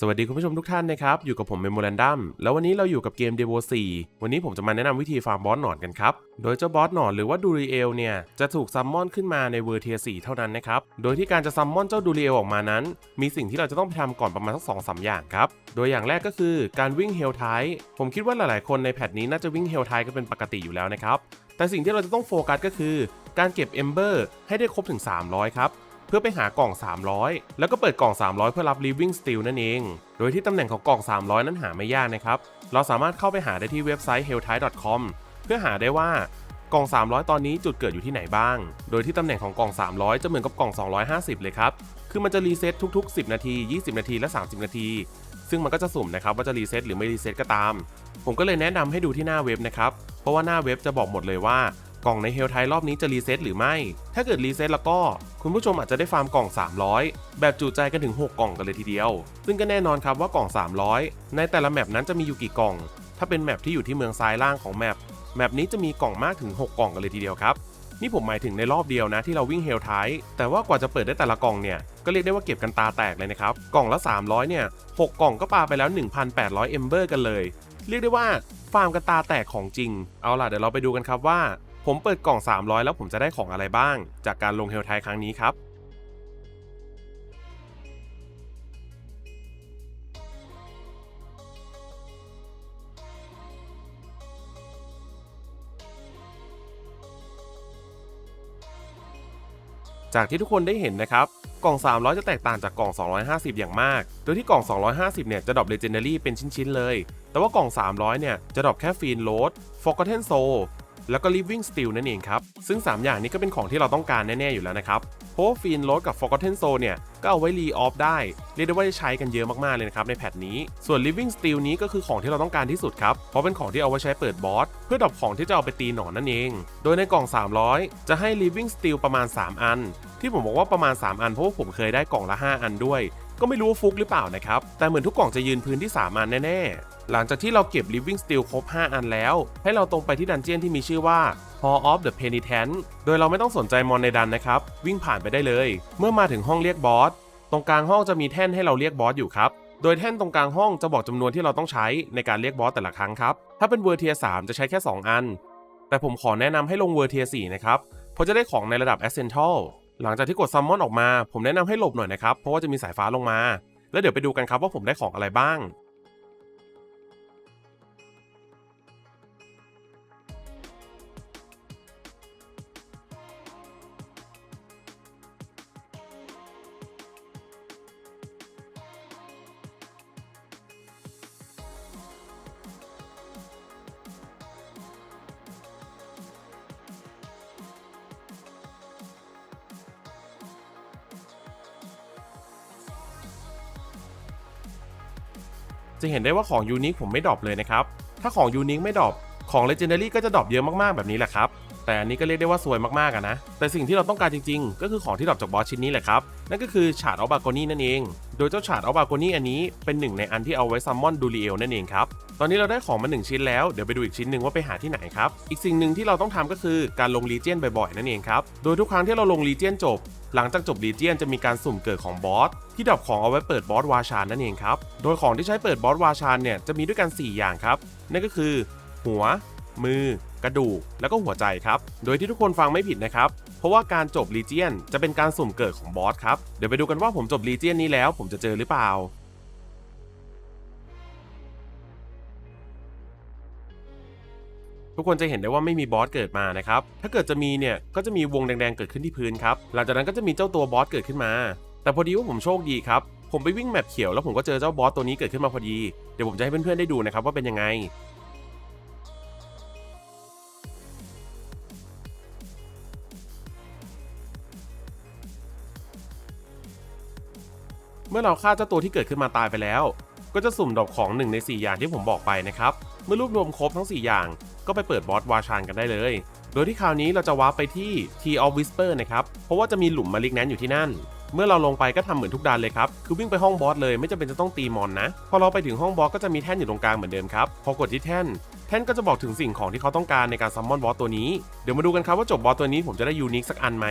สวัสดีคุณผู้ชมทุกท่านนะครับ อยู่กับผมเมมโม r รนดัมแล้ววันนี้เราอยู่กับเกม d e v o 4 วันนี้ผมจะมาแนะนำวิธีฟาร์มบอสหนอนกันครับ โดยเจ้าบอสหนอนหรือว่าดูริเอลเนี่ย จะถูกซัมมอนขึ้นมาในเวอร์เทีย4เท่านั้นนะครับ โดยที่การจะซัมมอนเจ้าดูริเอลออกมานั้น มีสิ่งที่เราจะต้องไปทำก่อนประมาณสักสองสามอย่างครับ โดยอย่างแรกก็คือการวิ่งเฮลไทผมคิดว่าหลายๆ คนในแพทนี้น่าจะวิ่งเฮลไทก็เป็นปกติอยู่แล้วนะครับแต่สิ่งที่เราจะต้องโฟกัสก็คือ การเก็บเอมเบอร์ให้ได้ครบถึง 300 ครับ เพื่อไปหากล่อง 300 แล้วก็เปิดกล่อง 300 เพื่อรับ Living Steel นั่นเอง โดยที่ตำแหน่งของกล่อง 300 นั้นหาไม่ยากนะครับ เราสามารถเข้าไปหาได้ที่เว็บไซต์ helltide.com เพื่อหาได้ว่ากล่อง 300 ตอนนี้จุดเกิดอยู่ที่ไหนบ้าง โดยที่ตำแหน่งของกล่อง 300 จะเหมือนกับกล่อง 250 เลยครับ คือมันจะรีเซ็ตทุกๆ 10 นาที 20 นาที และ 30 นาที ซึ่งมันก็จะสุ่มนะครับว่าจะรีเซ็ตหรือไม่รีเซ็ตก็ตาม ผมก็เลยแนะนำให้ดูที่หน้าเว็บนะครับ เพราะว่าหน้าเว็บจะบอกหมดเลยว่า กล่องในเฮลไทรอบนี้จะรีเซ็ตหรือไม่ ถ้าเกิดรีเซ็ตแล้วก็ คุณผู้ชมอาจจะได้ฟาร์มกล่อง 300 แบบจุใจกันถึง 6 กล่องกันเลยทีเดียว ซึ่งก็แน่นอนครับว่ากล่อง 300 ในแต่ละแมปนั้นจะมีอยู่กี่กล่อง ถ้าเป็นแมปที่อยู่ที่เมืองซ้ายล่างของแมป แมปนี้จะมีกล่องมากถึง 6 กล่องกันเลยทีเดียวครับ นี่ผมหมายถึงในรอบเดียวนะที่เราวิ่งเฮลไทแต่ว่ากว่าจะเปิดได้แต่ละกล่องเนี่ย ก็เรียกได้ว่าเก็บกันตาแตกเลยนะครับ กล่องละ 300 เนี่ย 6 กล่องก็ปาไปแล้ว 1,800เอมเบอร์กันเลย เรียกได้ว่าฟาร์มกันตาแตกของจริง เอาล่ะเดี๋ยวเราไปดูกันครับว่า ผมเปิดกล่อง 300 แล้วผมจะได้ของอะไรบ้าง จากการลงเฮลไทยครั้งนี้ครับ จากที่ทุกคนได้เห็นนะครับ กล่อง 300 จะแตกต่างจากกล่อง 250 อย่างมาก โดยที่กล่อง 250 เนี่ยจะดรอป Legendary เป็นชิ้น ๆ เลย แต่ว่ากล่อง 300 เนี่ยจะดรอปแค่ฟีนโรด Forgotten Soul แล้วก็ Living Steel นั่นเองครับ ซึ่ง 3 อย่างนี้ก็เป็นของที่เราต้องการแน่ ๆ อยู่แล้วนะครับเพราะฟีนโรดกับ Forgotten Soul เนี่ย ก็เอาไว้รีออฟได้ เรียกได้ว่าใช้กันเยอะมาก ๆ เลยนะครับ ในแพทนี้ ส่วน Living Steel นี้ก็คือของที่เราต้องการที่สุดครับ เพราะเป็นของที่เอาไว้ใช้เปิดบอส เพื่อดรอปของที่จะเอาไปตีหนอนนั่นเอง โดยในกล่อง 300 จะให้ Living Steel ประมาณ 3 อัน ที่ผมบอกว่าประมาณ 3 อันเพราะว่าผมเคยได้กล่องละ 5 อันด้วย ก็ไม่รู้ว่าฟุกหรือเปล่านะครับแต่เหมือนทุกกล่องจะยืนพื้นที่3อันแน่ๆ หลังจากที่เราเก็บ Living Steel ครบ 5 อันแล้ว ให้เราตรงไปที่ดันเจียนที่มีชื่อว่า Hall of the Penitent โดยเราไม่ต้องสนใจมอนในดันนะครับ วิ่งผ่านไปได้เลย เมื่อมาถึงห้องเรียกบอส ตรงกลางห้องจะมีแท่นให้เราเรียกบอสอยู่ครับ โดยแท่นตรงกลางห้องจะบอกจำนวนที่เราต้องใช้ในการเรียกบอสแต่ละครั้งครับ ถ้าเป็นเวอร์เทีย3จะใช้แค่ 2 อัน แต่ผมขอแนะนำให้ลงเวอร์เทีย4นะครับ เพราะจะได้ของในระดับ Essential หลังจากที่กดซัมมอนออกมา ผมแนะนำให้หลบหน่อยนะครับ เพราะว่าจะมีสายฟ้าลงมา แล้วเดี๋ยวไปดูกันครับว่าผมได้ของอะไรบ้าง จะเห็นได้ว่าของยูนิคผมไม่ดรอปเลยนะครับ ถ้าของยูนิคไม่ดรอปของ Legendary ก็จะดรอปเยอะมากๆแบบนี้แหละครับ แต่อันนี้ก็เรียกได้ว่าซวยมากๆอะนะ แต่สิ่งที่เราต้องการจริงๆ ก็คือของที่ดรอปจากบอสชิ้นนี้แหละครับ นั่นก็คือฉาดออบาโกนี่นั่นเอง โดยเจ้าฉาดออบาโกนี่อันนี้เป็นหนึ่งในอันที่เอาไว้ซัมมอนดูริเอลนั่นเองครับ ตอนนี้เราได้ของมาหนึ่งชิ้นแล้ว เดี๋ยวไปดูอีกชิ้นหนึ่งว่าไปหาที่ไหนครับ อีกสิ่งหนึ่งที่เราต้องทำก็คือการลงรีเจียนบ่อยๆนั่นเองครับ โดยทุกครั้งที่เราลงรีเจียนจบ หลังจากจบรีเจียนจะมีการสุ่มเกิดของบอสที่ดรอปของเอาไว้เปิดบอสวาชานนั่นเองครับ โดยของที่ใช้เปิดบอสวาชานเนี่ยจะมีด้วยกัน 4 อย่างครับ นั่นก็คือ หัว มือ กระดูก แล้วก็หัวใจครับ โดยที่ทุกคนฟังไม่ผิดนะครับ เพราะว่าการจบรีเจียนจะเป็นการสุ่มเกิดของบอสครับ เดี๋ยวไปดูกันว่าผมจบรีเจียนนี้แล้วผมจะเจอหรือเปล่าทุกคนจะเห็นได้ว่าไม่มีบอสเกิดมานะครับ ถ้าเกิดจะมีเนี่ยก็จะมีวงแดงๆเกิดขึ้นที่พื้นครับ หลังจากนั้นก็จะมีเจ้าตัวบอสเกิดขึ้นมา แต่พอดีว่าผมโชคดีครับ ผมไปวิ่งแมปเขียวแล้วผมก็เจอเจ้าบอสตัวนี้เกิดขึ้นมาพอดี เดี๋ยวผมจะให้เพื่อนๆได้ดูนะครับว่าเป็นยังไง มื่อเราฆ่าเจ้าตัวที่เกิดขึ้นมาตายไปแล้ว ก็จะสุ่มดอกของหนึ่งใน 4 อย่างที่ผมบอกไปนะครับ เมื่อรวบรวมครบทั้ง 4 อย่าง ก็ไปเปิดบอสวาชานกันได้เลย โดยที่คราวนี้เราจะวาร์ปไปที่ T of Whisper นะครับ เพราะว่าจะมีหลุมมาลิกแนนอยู่ที่นั่น เมื่อเราลงไปก็ทำเหมือนทุกดานเลยครับ คือวิ่งไปห้องบอสเลยไม่จำเป็นจะต้องตีมอนนะ พอเราไปถึงห้องบอสก็จะมีแท่นอยู่ตรงกลางเหมือนเดิมครับ พอกดที่แท่นแท่นก็จะบอกถึงสิ่งของที่เขาต้องการในการซัมมอนบอสตัวนี้ เดี๋ยวมาดูกันครับว่าจบบอสตัวนี้ผมจะได้ยูนิคสักอันไหม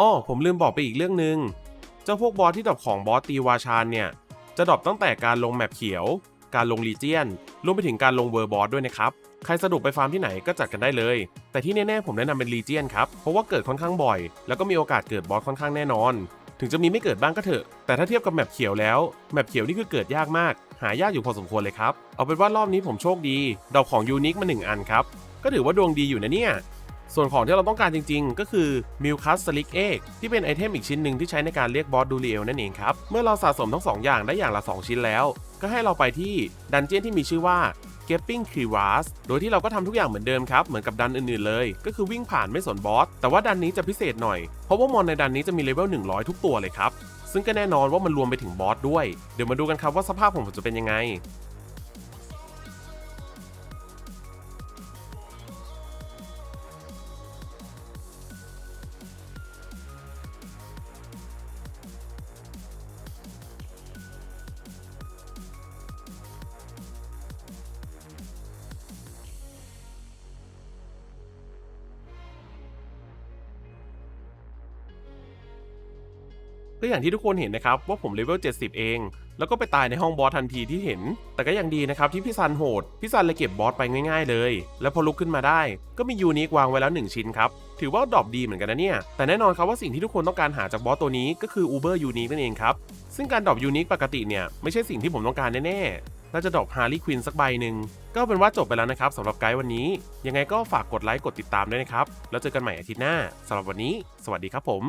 อ้อผมลืมบอกไปอีกเรื่องหนึ่งเจ้าพวกบอสที่ดรอปของบอสตีวาชานเนี่ย จะดรอปตั้งแต่การลงแมปเขียว การลงลีเจียนรวมไปถึงการลงเวอร์บอสด้วยนะครับใครสะดวกไปฟาร์มที่ไหนก็จัดกันได้เลย แต่ที่แน่ๆผมแนะนำเป็นลีเจียนครับ เพราะว่าเกิดค่อนข้างบ่อย แล้วก็มีโอกาสเกิดบอสค่อนข้างแน่นอน ถึงจะมีไม่เกิดบ้างก็เถอะ แต่ถ้าเทียบกับแมปเขียวแล้ว แมปเขียวนี่คือเกิดยากมาก หายากอยู่พอสมควรเลยครับ เอาเป็นว่ารอบนี้ผมโชคดี ดอกของยูนิคมาหนึ่งอันครับ ก็ถือว่าดวงดีอยู่นะเนี่ย ส่วนของที่เราต้องการจริง ๆ ก็คือมิลคัสสลิกเอกที่เป็นไอเทมอีกชิ้นหนึ่งที่ใช้ในการเรียกบอสดูเรียลนั่นเองครับ เมื่อเราสะสมทั้งสองอย่างได้อย่างละ 2 ชิ้นแล้ว ก็ให้เราไปที่ดันเจี้ยนที่มีชื่อว่า g e p p i n g c r e v a s โดยที่เราก็ทำทุกอย่างเหมือนเดิมครับ เหมือนกับดันอื่นๆเลย ก็คือวิ่งผ่านไม่สนบอส แต่ว่าดันนี้จะพิเศษหน่อย เพราะว่ามอนในดันนี้จะมีเลเวล 100 ทุกตัวเลยครับ ซึ่งก็แน่นอนว่ามันรวมไปถึงบอสด้วย เดี๋ยวมาดูกันครับว่าสภาพของผมจะเป็นยังไง ก็อย่างที่ทุกคนเห็นนะครับว่าผมเลเวล 70 เอง แล้วก็ไปตายในห้องบอสทันทีที่เห็น แต่ก็ยังดีนะครับที่พี่ซันโหด พี่ซันเลยเก็บบอสไปง่ายๆเลย แล้วพอลุกขึ้นมาได้ ก็มียูนิควางไว้แล้ว 1 ชิ้นครับ ถือว่าดรอปดีเหมือนกันนะเนี่ย แต่แน่นอนครับว่าสิ่งที่ทุกคนต้องการหาจากบอสตัวนี้ก็คืออูเบอร์ยูนิคนั่นเองครับ ซึ่งการดรอปยูนิคปกติเนี่ยไม่ใช่สิ่งที่ผมต้องการแน่ๆน่าจะดรอปฮาร์ลีควินสักใบหนึ่งก็เป็นว่าจบไปแล้วนะครับสำหรับไกด์วันนี้ ยังไงก็ฝากกดไลค์กดติดตามด้วยนะครับแล้วเจอกันใหม่อาทิตย์หน้าสำหรับวันนี้ สวัสดีครับผม